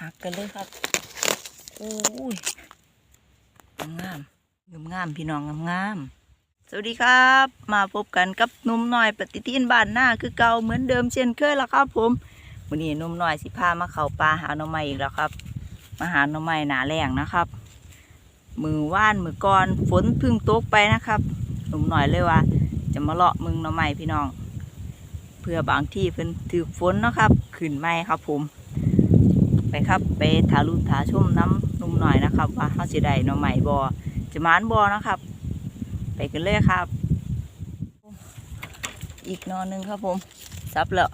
หักกันเลยครับโอ้ยงามงามงามๆพี่น้องงามงามๆสวัสดีครับ มาพบกันกับหนุ่มน้อยปฏิทินบ้านหน้าคือเก่าเหมือนเดิมเช่นเคยแล้วครับผมวันนี้หนุ่มน้อยสิพามาเข้าป่าหาหน่อไม้อีกแล้วครับมาหาหน่อไม้หนาแรงนะครับ มือว่านมือก่อนฝนเพึ่งตกไปนะครับหนุ่มน้อยเลยว่า จะมาเลาะมึงหน่อไม้พี่น้อง เพื่อบางที่เพิ่นถือฝนเนาะครับขึ้นไม้ครับผม ไปครับไปถารุนถาชุ่มน้ำนุ่มหน่อยนะครับ ว่าเขาสิได้หน่อไม้บอจะมานบอนะครับ ไปกันเลยครับ อีกนอนหนึ่งครับผมซับแล้ว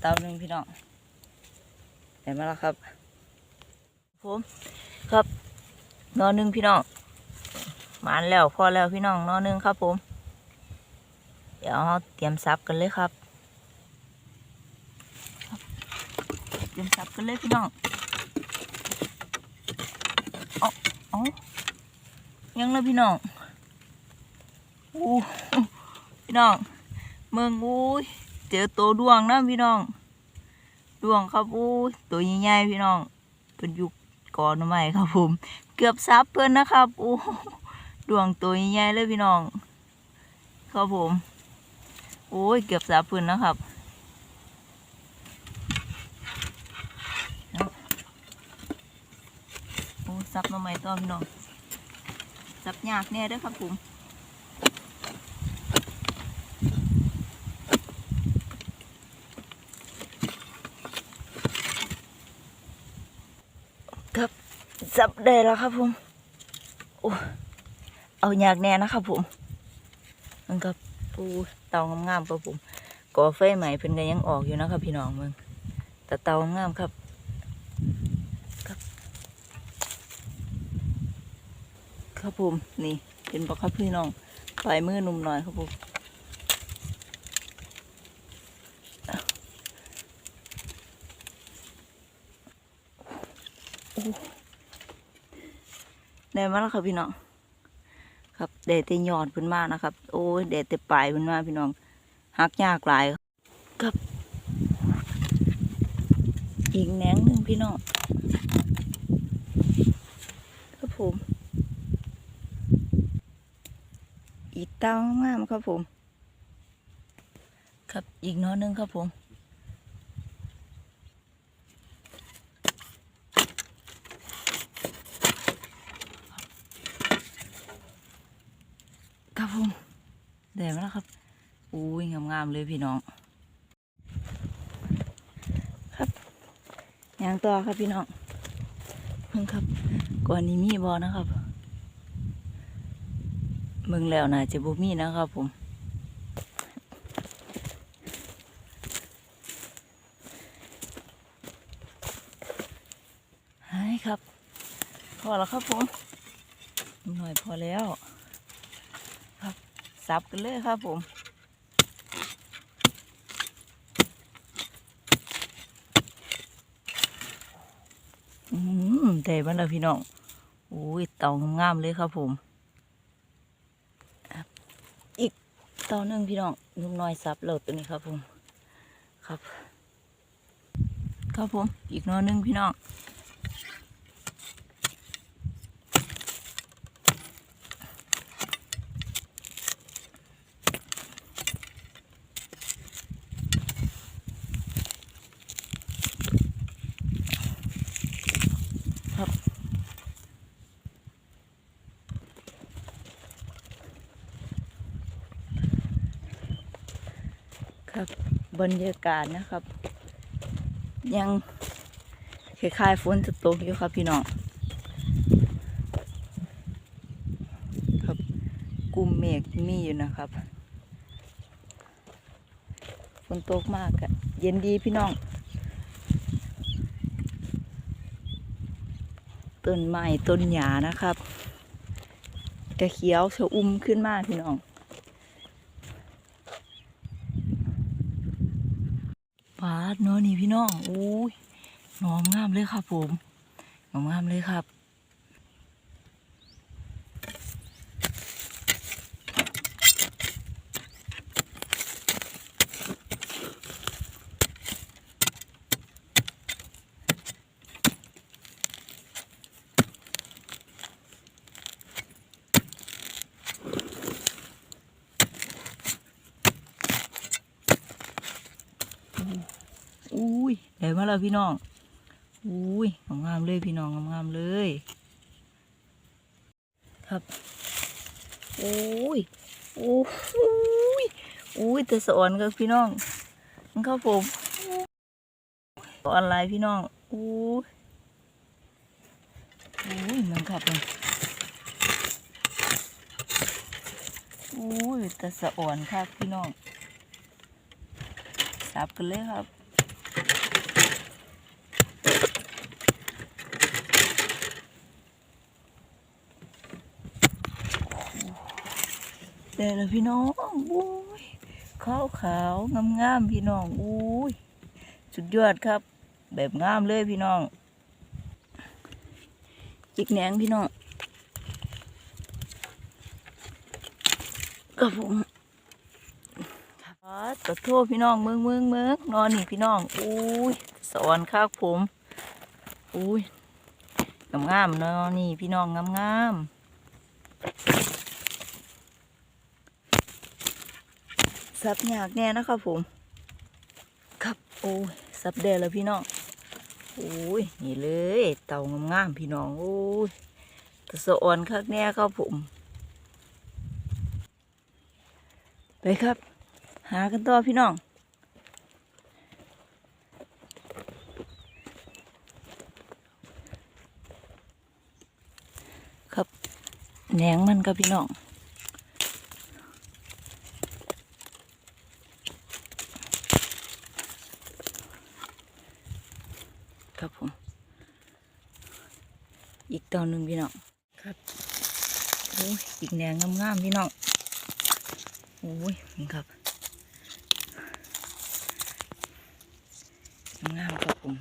เตาหนึ่งพี่น้องเห็นไหมล่ะครับผมครับนอนหนึ่งพี่น้องมานแล้วพอแล้วพี่น้องนอนหนึ่งครับผม เดี๋ยวเตรียมซับกันเลยครับ เตรียมซับกันเลยพี่น้องเอาเอายังเลยพี่น้องอู้พี่น้องเมืองอู้ยเจอตัวดวงนะพี่น้อง ดวงครับอู้ตัวใหญ่ๆพี่น้องเป็นยุกก่อนใหม่ครับผม เกือบซับเพื่อนนะครับอู้ดวงตัวใหญ่ๆเลยพี่น้อง ครับผม โอ้ยเกือบซับเพื่อนนะครับ โอ้ ซับมาใหม่ต่อพี่น้องซับยากแน่เด้อครับผมครับซับได้แล้วครับผมโอ้เอายากแน่นะครับผมมันครับโอ้เตางามๆครับผมก่อไฟใหม่เพิ่นก็ยังออกอยู่นะครับพี่น้องมึงแต่เตางามครับ ครับผมนี่เป็นบอกครับพี่น้องปลายมือหนุ่มหน่อยครับผมโอ้ได้มาแล้วครับพี่น้องครับเดดแต่ยอดขึ้นมานะครับ โอ้ยเดดแต่ปลายขึ้นมาพี่น้องหักยากหลายครับ อีกแหนงหนึ่งพี่น้องครับผม อีกเต้างามครับผม ครับอีกหน้อหนึงครับผมครับผมได้มาแล้วครับอุ้ยงามๆเลยพี่น้อง ครับยางต่อครับพี่น้องเพิ่งครับก่อนนี้มีบอนะครับ เมืองแล้วนะจะบ่มีนะครับผมหายครับ พอแล้วครับผมหน่อยพอแล้ว ครับสับกันเลยครับผมอืมได้บ้านแล้วพี่น้องโอ้ยเต่างามๆเลยครับผม อีก เต่าหนึ่งพี่น้องนุ่มน้อยซับเราตัวนี้ครับผม ครับ ครับผม อีกหนอนึงพี่น้อง บรรยากาศนะครับ ยังคล้ายๆฝนจะตกอยู่ครับพี่น้องครับกลุ่มเมฆมีอยู่นะครับฝนตกมากอะเย็นดีพี่น้องต้นไม้ต้นหญ้านะครับกระเขียวชะอุ่มขึ้นมากพี่น้อง ปา ดเนาะนี่พี่น้องโอ้ยหนอมงามเลยครับผมหนอมงามเลยครับ อุ้ย ได้มาแล้วพี่น้องอุ้ยงามเลยพี่น้องงามเลย ครับโอ้ยโอ้ยอุ้ยแต่สอนกับพี่น้องมันครับผมสอนอะไรพี่น้องอุ้ยอุ้ยมันครับผมอุ้ยแต่สะอ่อนครับพี่น้องสับกันเลยครับ เด้แล้วพี่น้องอุ้ยขาวขาวงามงามพี่น้องอุ้ยสุดยอดครับ แบบงามเลยพี่น้องจิกแหนงพี่น้องกับผมครับตะโทษพี่น้องเมืองเมืองเมืองนอนนี่พี่น้องอุ้ยสอนข้างผมอุ้ยงามงามนอนนี่พี่น้องงามงาม ๆซับยากแน่นะครับผม ครับโอ้ยซับแดดแล้วพี่น้องโอ้ยนี่เลย เต่างามๆพี่น้องโอ้ยตะสะอ่อนคักแน่ครับผม ไปครับ หากันต่อพี่น้องครับแหนงมันครับพี่น้อง ครับผม อีกตอนหนึ่งพี่น้องครับโอ้ยอีกแนงงามๆพี่น้องโอ้ยนี่ครับงามครับผม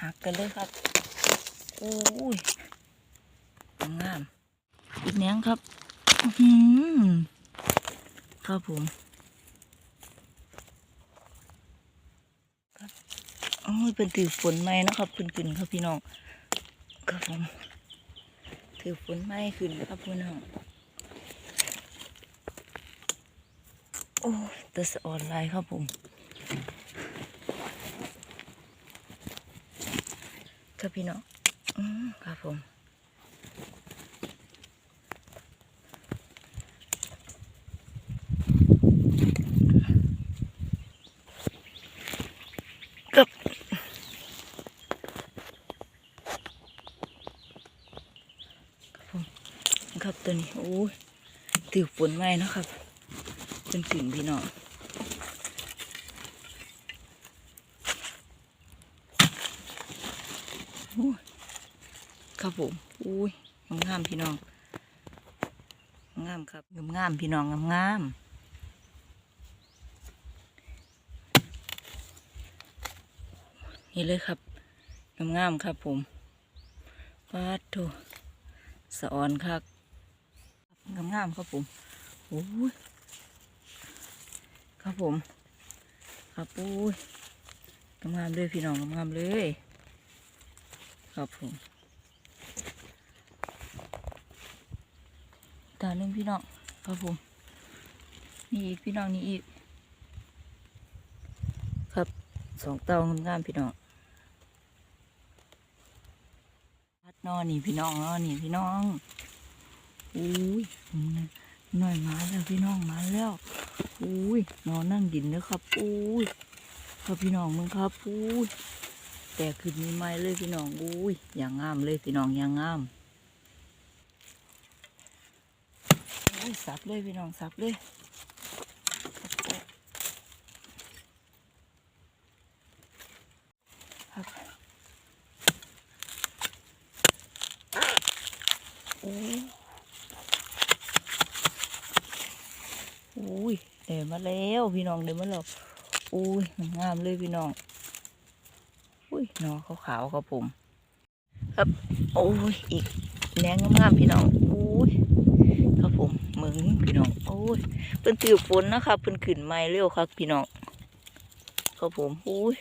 หักกันเลยครับโอ้ยงามอีกแหนงครับ อื้อหือครับผม โอ้ยเป็นถือฝนไหมนะครับขึ้นขึ้นครับพี่น้องครับผมถือฝนไหมขึ้นครับพี่น้องโอ้ตะสออนไลน์ครับผมครับพี่น้องอืมครับผม ตัวนี้โอ้ยถือฝนไหมนะครับเป็นกลิ่นพี่น้องโอ้ยครับผมอุ้ยงามพี่น้องงามครับงามๆพี่น้องงามๆนี่เลยครับงามๆครับผมปาดโถสะออนครับ งามงามๆครับผมโอ้ยครับผม ครับโอ้ยงามงามๆเลยพี่น้องงามงามๆเลย ครับผมตาหนึ่งพี่น้องครับผมนี่อีกพี่น้องนี่อีก ครับสองเตางามงามๆพี่น้องพัดนอนนี่พี่น้องนอนนี่พี่น้อง อุ้ยหน่อยมาแล้วพี่น้องมาแล้วอุ้ยนอนนั่งดินนะครับอุ้ยครับพี่น้องมึงครับอุ้ยแต่ขึ้นมีไม้เลยพี่น้องอุ้ยอย่างงามเลยพี่น้องอย่างงามอุ้ยสับเลยพี่น้องสับเลยครับโอ้ ยอุ้ยเดินมาแล้วพี่น้องเดินมาแล้วอุ้ยงามเลยพี่น้อง อุ้ยน้องขาวๆครับผม ครับโอ้ยอีกแหนงงามๆพี่น้องอุ้ยครับผมเหมืองพี่น้องโอ้ยเป็นตือฝนนะครับเป็นขึ้นไม้เร็วครับพี่น้องครับผมอุ้ย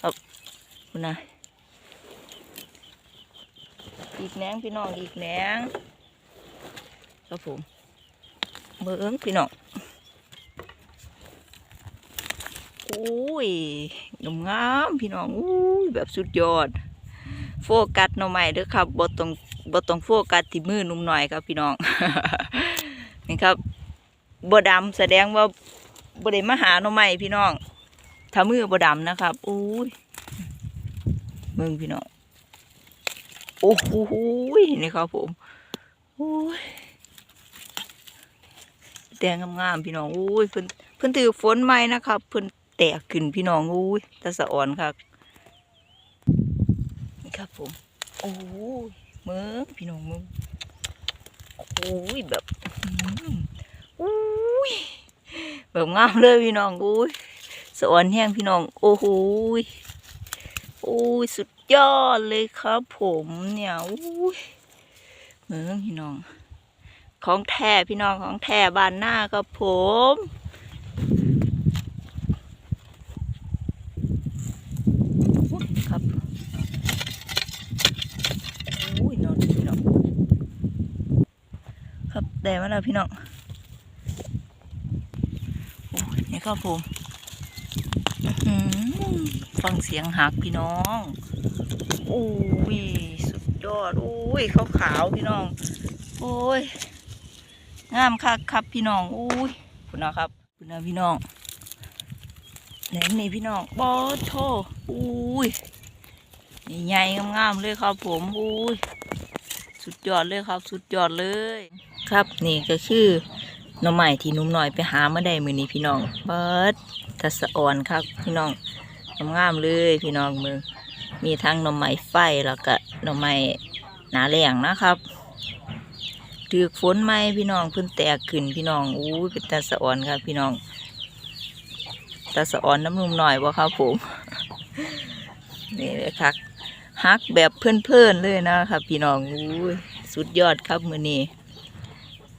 ครับคุณนะอีกแหนงพี่น้องอีกแหนงครับผมเบิ่งพี่น้อง โอ้ยงามๆพี่น้องอุ้ยแบบสุดยอด โฟกัสหน่อไม้เด้อครับบ่ต้องบ่ต้องโฟกัสที่มือหนุ่มหน่อยครับพี่น้อง นี่ครับบ่ดำแสดงว่าบ่ได้มาหาหน่อไม้พี่น้องถ้ามือบ่ดำนะครับอุ้ยมึงพี่น้องโอ้โหนี่ครับผมโอ้ยแดงงามๆพี่น้องอุ้ยเพิ่นเพิ่นถือฝนใหม่นะครับเพิ่น แตกขึ้นพี่น้องอุ้ยตาสะอ่อนครับนี่ครับผมโอ้ยมึงพี่น้องมึงโอ้ยแบบอุ้ยแบบงามเลยพี่น้องอุ้ยสะอ่อนแห้งพี่น้องโอ้โหยโอ้ยสุดยอดเลยครับ ผมเนี่ยอุ้ยมึงพี่น้อง ของแท้พี่น้องของแท้บ้านหน้าครับผมอุ๊ยครับอุ้ยนอนพี่น้อง ครับแต่มาแล้วพี่น้องโอ้ยนี่ครับผมฟังเสียงหักพี่น้องโอ้ยสุดยอดโอ้ยขาวขาวๆพี่น้อง โอ้ยงามคักครับพี่น้องโอ้ยคุณนะครับคุณนะพี่น้องแหนนี่พี่น้องบอโทอุ้ยใหญ่งามๆเลยครับผมอุ้ยสุดยอดเลยครับ สุดยอดเลย ครับนี่ก็คือหน่อไม้ที่นุ่มหน่อยไปหามาได้มือนี้พี่น้องเบิดทัศอ่อนครับพี่น้องงามเลยพี่น้องมือมีทั้งหน่อไม้ไฟแล้วก็หน่อไม้หนาแหลงนะครับถือฝนไหมพี่น้องเพิ่นแตกขึ้นพี่น้องอู้เป็นตาสะอ่อนครับ พี่น้องตาสะอ่อนน้ำนุ่มหน่อยบ่ครับผมนี่เลยครับฮักแบบเพื่อนๆเลยนะครับ พี่น้องอู้สุดยอดครับมือนี้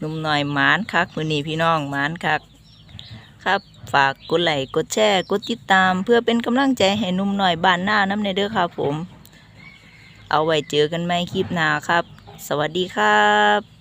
นุ่มหน่อยหมานคักมือนีพี่น้องหมานคัก ครับ ฝากกดไลค์กดแชร์กดติดตาม เพื่อเป็นกำลังใจให้นุ่มหน่อยบ้านหน้าน้ำในเด้อครับผม เอาไว้เจอกันไหมคลิปหน้าครับ สวัสดีครับ